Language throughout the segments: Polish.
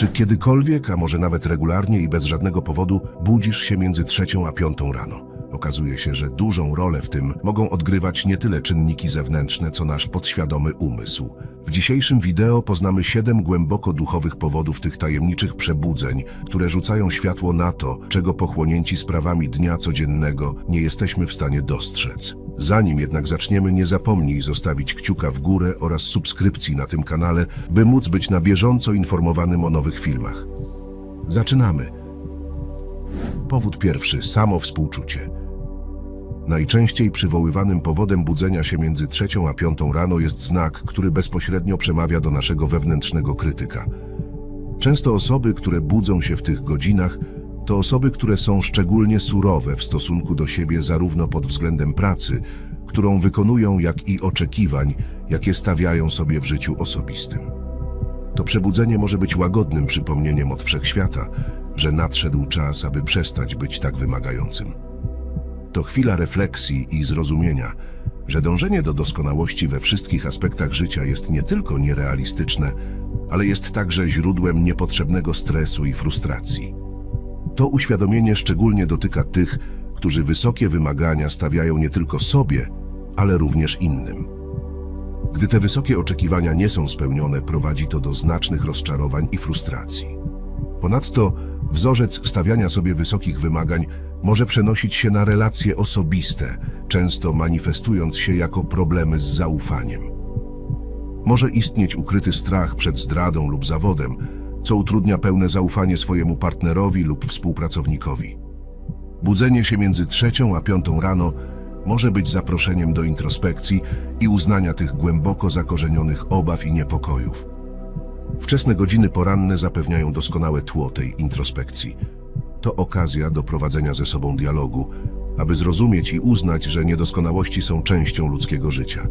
Czy kiedykolwiek, a może nawet regularnie i bez żadnego powodu, budzisz się między trzecią a piątą rano? Okazuje się, że dużą rolę w tym mogą odgrywać nie tyle czynniki zewnętrzne, co nasz podświadomy umysł. W dzisiejszym wideo poznamy siedem głęboko duchowych powodów tych tajemniczych przebudzeń, które rzucają światło na to, czego pochłonięci sprawami dnia codziennego nie jesteśmy w stanie dostrzec. Zanim jednak zaczniemy, nie zapomnij zostawić kciuka w górę oraz subskrypcji na tym kanale, by móc być na bieżąco informowanym o nowych filmach. Zaczynamy. Powód pierwszy samo współczucie. Najczęściej przywoływanym powodem budzenia się między trzecią a piątą rano jest znak, który bezpośrednio przemawia do naszego wewnętrznego krytyka. Często osoby, które budzą się w tych godzinach, to osoby, które są szczególnie surowe w stosunku do siebie zarówno pod względem pracy, którą wykonują, jak i oczekiwań, jakie stawiają sobie w życiu osobistym. To przebudzenie może być łagodnym przypomnieniem od wszechświata, że nadszedł czas, aby przestać być tak wymagającym. To chwila refleksji i zrozumienia, że dążenie do doskonałości we wszystkich aspektach życia jest nie tylko nierealistyczne, ale jest także źródłem niepotrzebnego stresu i frustracji. To uświadomienie szczególnie dotyka tych, którzy wysokie wymagania stawiają nie tylko sobie, ale również innym. Gdy te wysokie oczekiwania nie są spełnione, prowadzi to do znacznych rozczarowań i frustracji. Ponadto wzorzec stawiania sobie wysokich wymagań może przenosić się na relacje osobiste, często manifestując się jako problemy z zaufaniem. Może istnieć ukryty strach przed zdradą lub zawodem, co utrudnia pełne zaufanie swojemu partnerowi lub współpracownikowi. Budzenie się między trzecią a piątą rano może być zaproszeniem do introspekcji i uznania tych głęboko zakorzenionych obaw i niepokojów. Wczesne godziny poranne zapewniają doskonałe tło tej introspekcji. To okazja do prowadzenia ze sobą dialogu, aby zrozumieć i uznać, że niedoskonałości są częścią ludzkiego życia.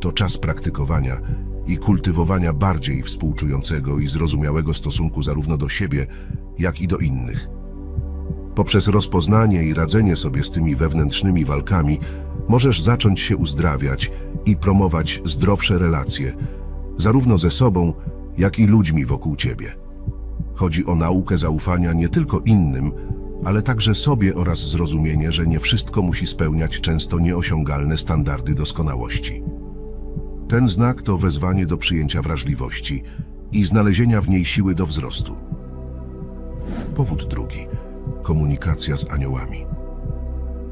To czas praktykowania i kultywowania bardziej współczującego i zrozumiałego stosunku zarówno do siebie, jak i do innych. Poprzez rozpoznanie i radzenie sobie z tymi wewnętrznymi walkami możesz zacząć się uzdrawiać i promować zdrowsze relacje, zarówno ze sobą, jak i ludźmi wokół ciebie. Chodzi o naukę zaufania nie tylko innym, ale także sobie oraz zrozumienie, że nie wszystko musi spełniać często nieosiągalne standardy doskonałości. Ten znak to wezwanie do przyjęcia wrażliwości i znalezienia w niej siły do wzrostu. Powód drugi. Komunikacja z aniołami.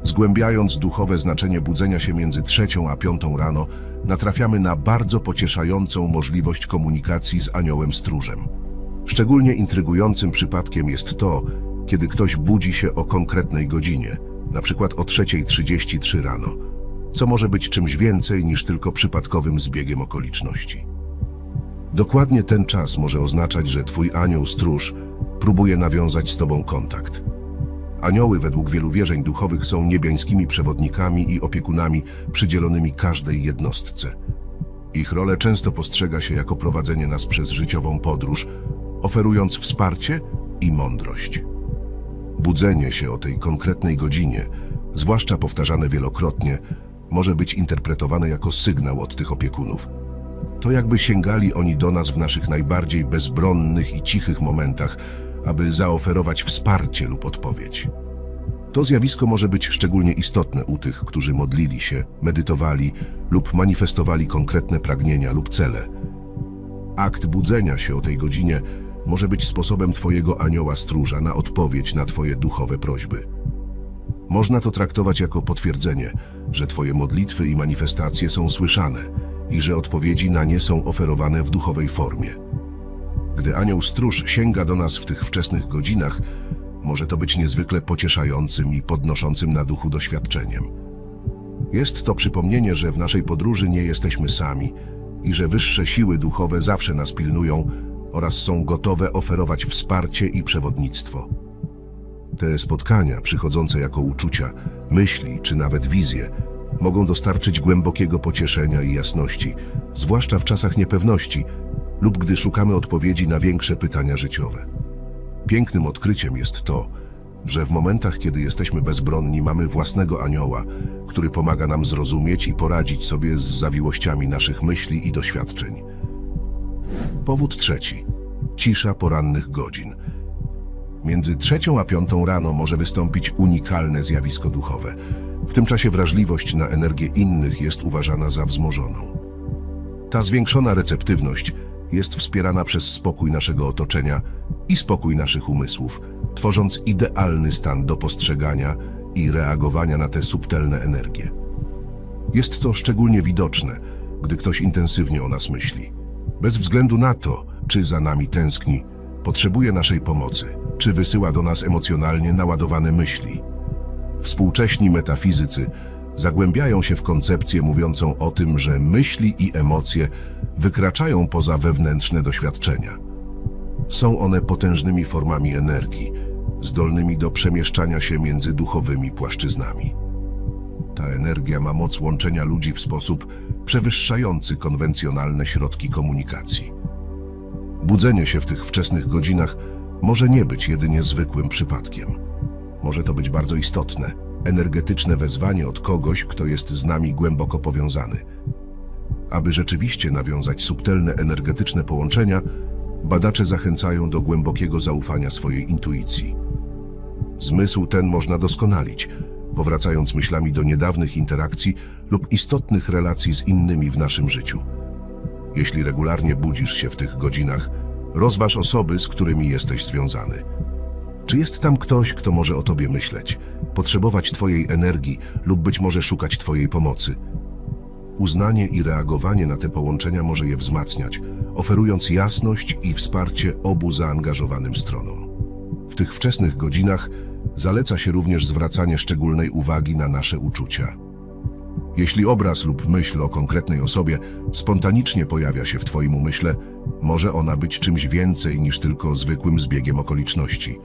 Zgłębiając duchowe znaczenie budzenia się między trzecią a piątą rano, natrafiamy na bardzo pocieszającą możliwość komunikacji z aniołem stróżem. Szczególnie intrygującym przypadkiem jest to, kiedy ktoś budzi się o konkretnej godzinie, na przykład o 3.33 rano, co może być czymś więcej niż tylko przypadkowym zbiegiem okoliczności. Dokładnie ten czas może oznaczać, że twój anioł stróż próbuje nawiązać z tobą kontakt. Anioły według wielu wierzeń duchowych są niebiańskimi przewodnikami i opiekunami przydzielonymi każdej jednostce. Ich rolę często postrzega się jako prowadzenie nas przez życiową podróż, oferując wsparcie i mądrość. Budzenie się o tej konkretnej godzinie, zwłaszcza powtarzane wielokrotnie, może być interpretowane jako sygnał od tych opiekunów. To jakby sięgali oni do nas w naszych najbardziej bezbronnych i cichych momentach, aby zaoferować wsparcie lub odpowiedź. To zjawisko może być szczególnie istotne u tych, którzy modlili się, medytowali lub manifestowali konkretne pragnienia lub cele. Akt budzenia się o tej godzinie może być sposobem Twojego anioła stróża na odpowiedź na Twoje duchowe prośby. Można to traktować jako potwierdzenie, że Twoje modlitwy i manifestacje są słyszane i że odpowiedzi na nie są oferowane w duchowej formie. Gdy anioł stróż sięga do nas w tych wczesnych godzinach, może to być niezwykle pocieszającym i podnoszącym na duchu doświadczeniem. Jest to przypomnienie, że w naszej podróży nie jesteśmy sami i że wyższe siły duchowe zawsze nas pilnują oraz są gotowe oferować wsparcie i przewodnictwo. Te spotkania, przychodzące jako uczucia, myśli czy nawet wizje, mogą dostarczyć głębokiego pocieszenia i jasności, zwłaszcza w czasach niepewności lub gdy szukamy odpowiedzi na większe pytania życiowe. Pięknym odkryciem jest to, że w momentach, kiedy jesteśmy bezbronni, mamy własnego anioła, który pomaga nam zrozumieć i poradzić sobie z zawiłościami naszych myśli i doświadczeń. Powód trzeci. cisza porannych godzin. Między trzecią a piątą rano może wystąpić unikalne zjawisko duchowe. W tym czasie wrażliwość na energię innych jest uważana za wzmożoną. Ta zwiększona receptywność jest wspierana przez spokój naszego otoczenia i spokój naszych umysłów, tworząc idealny stan do postrzegania i reagowania na te subtelne energie. Jest to szczególnie widoczne, gdy ktoś intensywnie o nas myśli. Bez względu na to, czy za nami tęskni, potrzebuje naszej pomocy, czy wysyła do nas emocjonalnie naładowane myśli. Współcześni metafizycy zagłębiają się w koncepcję mówiącą o tym, że myśli i emocje wykraczają poza wewnętrzne doświadczenia. Są one potężnymi formami energii, zdolnymi do przemieszczania się między duchowymi płaszczyznami. Ta energia ma moc łączenia ludzi w sposób przewyższający konwencjonalne środki komunikacji. Budzenie się w tych wczesnych godzinach może nie być jedynie zwykłym przypadkiem. Może to być bardzo istotne, energetyczne wezwanie od kogoś, kto jest z nami głęboko powiązany. Aby rzeczywiście nawiązać subtelne energetyczne połączenia, badacze zachęcają do głębokiego zaufania swojej intuicji. Zmysł ten można doskonalić, powracając myślami do niedawnych interakcji lub istotnych relacji z innymi w naszym życiu. Jeśli regularnie budzisz się w tych godzinach, rozważ osoby, z którymi jesteś związany. Czy jest tam ktoś, kto może o tobie myśleć, potrzebować twojej energii lub być może szukać twojej pomocy? Uznanie i reagowanie na te połączenia może je wzmacniać, oferując jasność i wsparcie obu zaangażowanym stronom. W tych wczesnych godzinach zaleca się również zwracanie szczególnej uwagi na nasze uczucia. Jeśli obraz lub myśl o konkretnej osobie spontanicznie pojawia się w Twoim umyśle, może ona być czymś więcej niż tylko zwykłym zbiegiem okoliczności.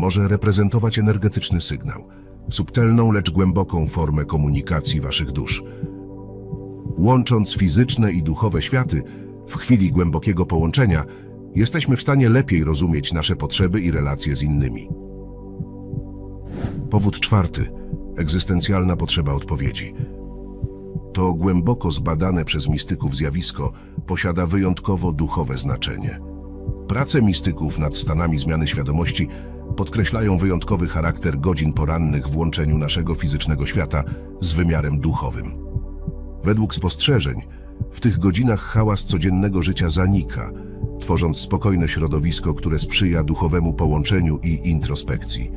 Może reprezentować energetyczny sygnał, subtelną, lecz głęboką formę komunikacji Waszych dusz. Łącząc fizyczne i duchowe światy, w chwili głębokiego połączenia, jesteśmy w stanie lepiej rozumieć nasze potrzeby i relacje z innymi. Powód czwarty. Egzystencjalna potrzeba odpowiedzi. To głęboko zbadane przez mistyków zjawisko posiada wyjątkowo duchowe znaczenie. Prace mistyków nad stanami zmiany świadomości podkreślają wyjątkowy charakter godzin porannych w łączeniu naszego fizycznego świata z wymiarem duchowym. Według spostrzeżeń, w tych godzinach hałas codziennego życia zanika, tworząc spokojne środowisko, które sprzyja duchowemu połączeniu i introspekcji.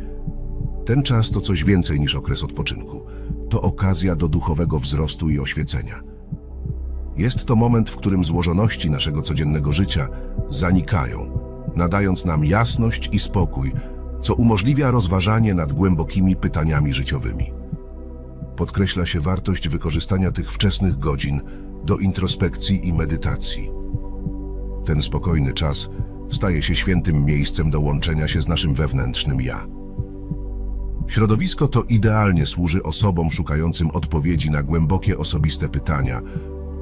Ten czas to coś więcej niż okres odpoczynku. To okazja do duchowego wzrostu i oświecenia. Jest to moment, w którym złożoności naszego codziennego życia zanikają, nadając nam jasność i spokój, co umożliwia rozważanie nad głębokimi pytaniami życiowymi. Podkreśla się wartość wykorzystania tych wczesnych godzin do introspekcji i medytacji. Ten spokojny czas staje się świętym miejscem do łączenia się z naszym wewnętrznym ja. Środowisko to idealnie służy osobom szukającym odpowiedzi na głębokie osobiste pytania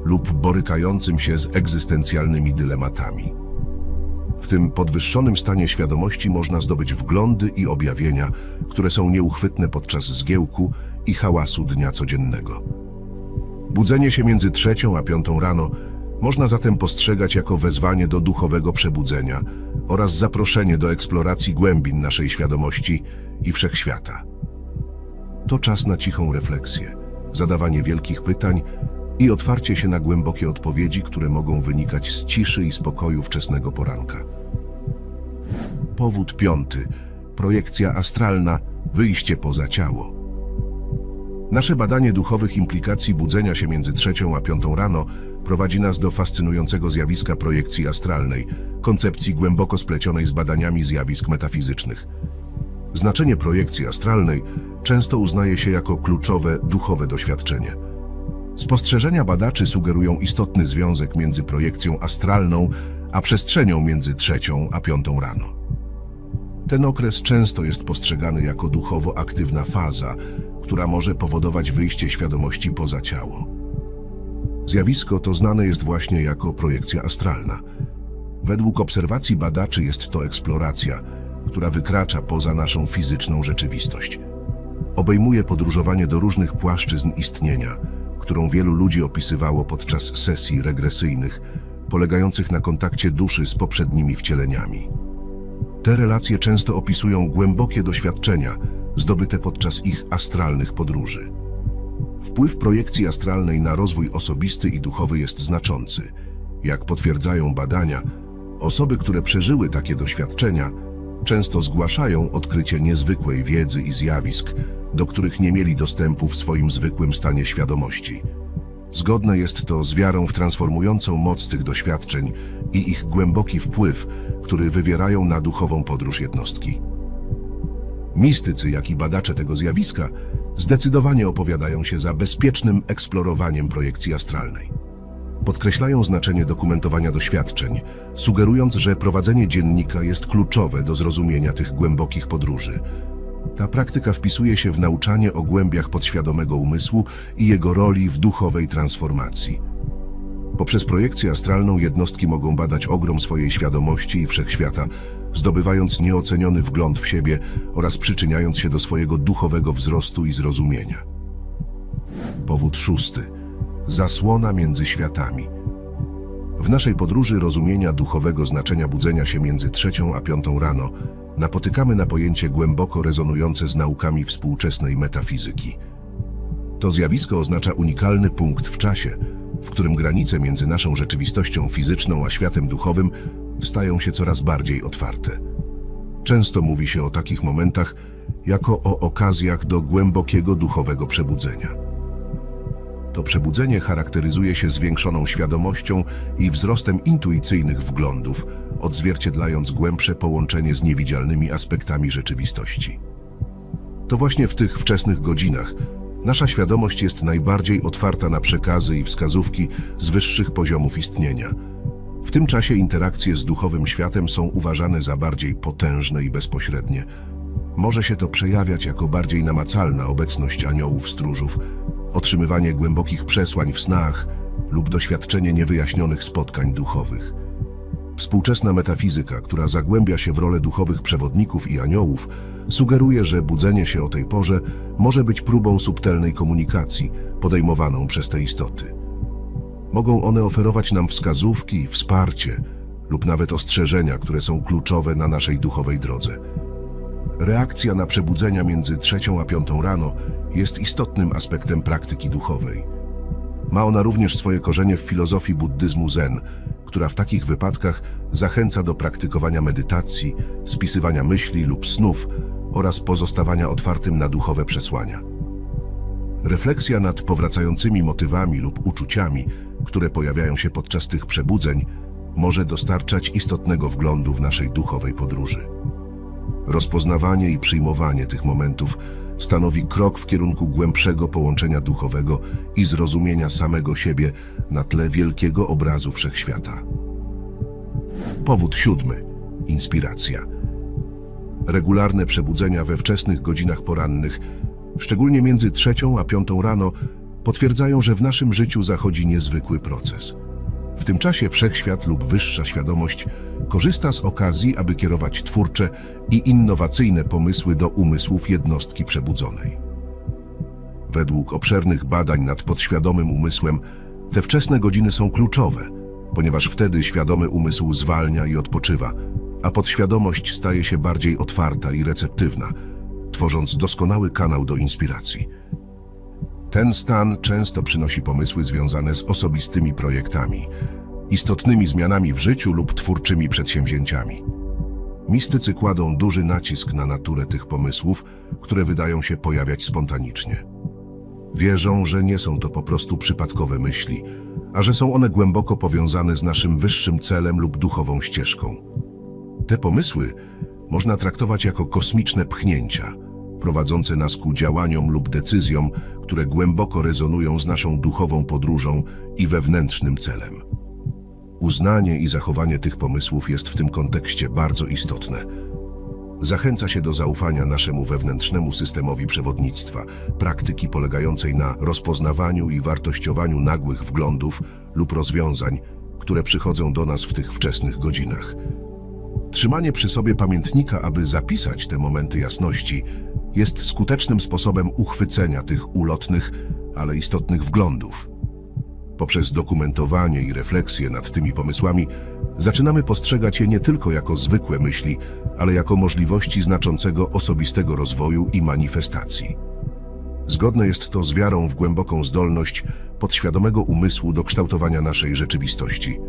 lub borykającym się z egzystencjalnymi dylematami. W tym podwyższonym stanie świadomości można zdobyć wglądy i objawienia, które są nieuchwytne podczas zgiełku i hałasu dnia codziennego. Budzenie się między trzecią a piątą rano można zatem postrzegać jako wezwanie do duchowego przebudzenia oraz zaproszenie do eksploracji głębin naszej świadomości i wszechświata. To czas na cichą refleksję, zadawanie wielkich pytań i otwarcie się na głębokie odpowiedzi, które mogą wynikać z ciszy i spokoju wczesnego poranka. Powód piąty. Projekcja astralna, wyjście poza ciało. Nasze badanie duchowych implikacji budzenia się między trzecią a piątą rano prowadzi nas do fascynującego zjawiska projekcji astralnej, koncepcji głęboko splecionej z badaniami zjawisk metafizycznych. Znaczenie projekcji astralnej często uznaje się jako kluczowe duchowe doświadczenie. Spostrzeżenia badaczy sugerują istotny związek między projekcją astralną a przestrzenią między trzecią a piątą rano. Ten okres często jest postrzegany jako duchowo aktywna faza, która może powodować wyjście świadomości poza ciało. Zjawisko to znane jest właśnie jako projekcja astralna. Według obserwacji badaczy jest to eksploracja, która wykracza poza naszą fizyczną rzeczywistość. Obejmuje podróżowanie do różnych płaszczyzn istnienia, którą wielu ludzi opisywało podczas sesji regresyjnych, polegających na kontakcie duszy z poprzednimi wcieleniami. Te relacje często opisują głębokie doświadczenia zdobyte podczas ich astralnych podróży. Wpływ projekcji astralnej na rozwój osobisty i duchowy jest znaczący. Jak potwierdzają badania, osoby, które przeżyły takie doświadczenia, często zgłaszają odkrycie niezwykłej wiedzy i zjawisk, do których nie mieli dostępu w swoim zwykłym stanie świadomości. Zgodne jest to z wiarą w transformującą moc tych doświadczeń i ich głęboki wpływ, który wywierają na duchową podróż jednostki. Mistycy, jak i badacze tego zjawiska zdecydowanie opowiadają się za bezpiecznym eksplorowaniem projekcji astralnej. Podkreślają znaczenie dokumentowania doświadczeń, sugerując, że prowadzenie dziennika jest kluczowe do zrozumienia tych głębokich podróży. Ta praktyka wpisuje się w nauczanie o głębiach podświadomego umysłu i jego roli w duchowej transformacji. Poprzez projekcję astralną jednostki mogą badać ogrom swojej świadomości i wszechświata, zdobywając nieoceniony wgląd w siebie oraz przyczyniając się do swojego duchowego wzrostu i zrozumienia. Powód szósty. Zasłona między światami. W naszej podróży rozumienia duchowego znaczenia budzenia się między trzecią a piątą rano napotykamy na pojęcie głęboko rezonujące z naukami współczesnej metafizyki. To zjawisko oznacza unikalny punkt w czasie, w którym granice między naszą rzeczywistością fizyczną a światem duchowym stają się coraz bardziej otwarte. Często mówi się o takich momentach jako o okazjach do głębokiego duchowego przebudzenia. To przebudzenie charakteryzuje się zwiększoną świadomością i wzrostem intuicyjnych wglądów, odzwierciedlając głębsze połączenie z niewidzialnymi aspektami rzeczywistości. To właśnie w tych wczesnych godzinach nasza świadomość jest najbardziej otwarta na przekazy i wskazówki z wyższych poziomów istnienia. W tym czasie interakcje z duchowym światem są uważane za bardziej potężne i bezpośrednie. Może się to przejawiać jako bardziej namacalna obecność aniołów stróżów, otrzymywanie głębokich przesłań w snach lub doświadczenie niewyjaśnionych spotkań duchowych. Współczesna metafizyka, która zagłębia się w rolę duchowych przewodników i aniołów, sugeruje, że budzenie się o tej porze może być próbą subtelnej komunikacji podejmowaną przez te istoty. Mogą one oferować nam wskazówki, wsparcie lub nawet ostrzeżenia, które są kluczowe na naszej duchowej drodze. Reakcja na przebudzenia między trzecią a piątą rano jest istotnym aspektem praktyki duchowej. Ma ona również swoje korzenie w filozofii buddyzmu Zen, która w takich wypadkach zachęca do praktykowania medytacji, spisywania myśli lub snów oraz pozostawania otwartym na duchowe przesłania. Refleksja nad powracającymi motywami lub uczuciami, które pojawiają się podczas tych przebudzeń, może dostarczać istotnego wglądu w naszej duchowej podróży. Rozpoznawanie i przyjmowanie tych momentów stanowi krok w kierunku głębszego połączenia duchowego i zrozumienia samego siebie na tle wielkiego obrazu wszechświata. Powód siódmy. Inspiracja. Regularne przebudzenia we wczesnych godzinach porannych, szczególnie między trzecią a piątą rano, potwierdzają, że w naszym życiu zachodzi niezwykły proces. W tym czasie wszechświat lub wyższa świadomość korzysta z okazji, aby kierować twórcze i innowacyjne pomysły do umysłów jednostki przebudzonej. Według obszernych badań nad podświadomym umysłem, te wczesne godziny są kluczowe, ponieważ wtedy świadomy umysł zwalnia i odpoczywa, a podświadomość staje się bardziej otwarta i receptywna, tworząc doskonały kanał do inspiracji. Ten stan często przynosi pomysły związane z osobistymi projektami, istotnymi zmianami w życiu lub twórczymi przedsięwzięciami. Mistycy kładą duży nacisk na naturę tych pomysłów, które wydają się pojawiać spontanicznie. Wierzą, że nie są to po prostu przypadkowe myśli, a że są one głęboko powiązane z naszym wyższym celem lub duchową ścieżką. Te pomysły można traktować jako kosmiczne pchnięcia, prowadzące nas ku działaniom lub decyzjom, które głęboko rezonują z naszą duchową podróżą i wewnętrznym celem. Uznanie i zachowanie tych pomysłów jest w tym kontekście bardzo istotne. Zachęca się do zaufania naszemu wewnętrznemu systemowi przewodnictwa, praktyki polegającej na rozpoznawaniu i wartościowaniu nagłych wglądów lub rozwiązań, które przychodzą do nas w tych wczesnych godzinach. Trzymanie przy sobie pamiętnika, aby zapisać te momenty jasności, jest skutecznym sposobem uchwycenia tych ulotnych, ale istotnych wglądów. Poprzez dokumentowanie i refleksję nad tymi pomysłami zaczynamy postrzegać je nie tylko jako zwykłe myśli, ale jako możliwości znaczącego osobistego rozwoju i manifestacji. Zgodne jest to z wiarą w głęboką zdolność podświadomego umysłu do kształtowania naszej rzeczywistości.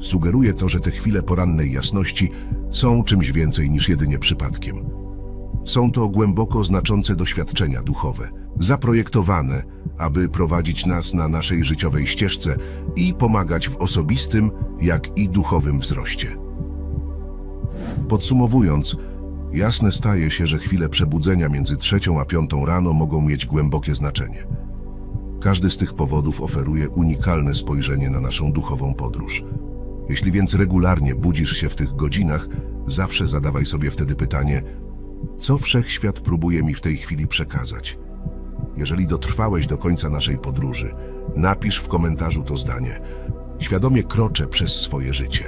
Sugeruje to, że te chwile porannej jasności są czymś więcej niż jedynie przypadkiem. Są to głęboko znaczące doświadczenia duchowe, zaprojektowane, aby prowadzić nas na naszej życiowej ścieżce i pomagać w osobistym, jak i duchowym wzroście. Podsumowując, jasne staje się, że chwile przebudzenia między trzecią a piątą rano mogą mieć głębokie znaczenie. Każdy z tych powodów oferuje unikalne spojrzenie na naszą duchową podróż. Jeśli więc regularnie budzisz się w tych godzinach, zawsze zadawaj sobie wtedy pytanie, co wszechświat próbuje mi w tej chwili przekazać. Jeżeli dotrwałeś do końca naszej podróży, napisz w komentarzu to zdanie. Świadomie kroczę przez swoje życie.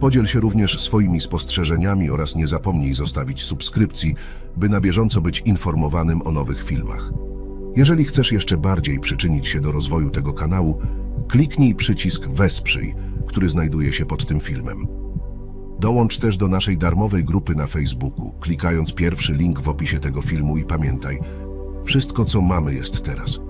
Podziel się również swoimi spostrzeżeniami oraz nie zapomnij zostawić subskrypcji, by na bieżąco być informowanym o nowych filmach. Jeżeli chcesz jeszcze bardziej przyczynić się do rozwoju tego kanału, kliknij przycisk Wesprzyj, który znajduje się pod tym filmem. Dołącz też do naszej darmowej grupy na Facebooku, klikając pierwszy link w opisie tego filmu i pamiętaj, wszystko co mamy jest teraz.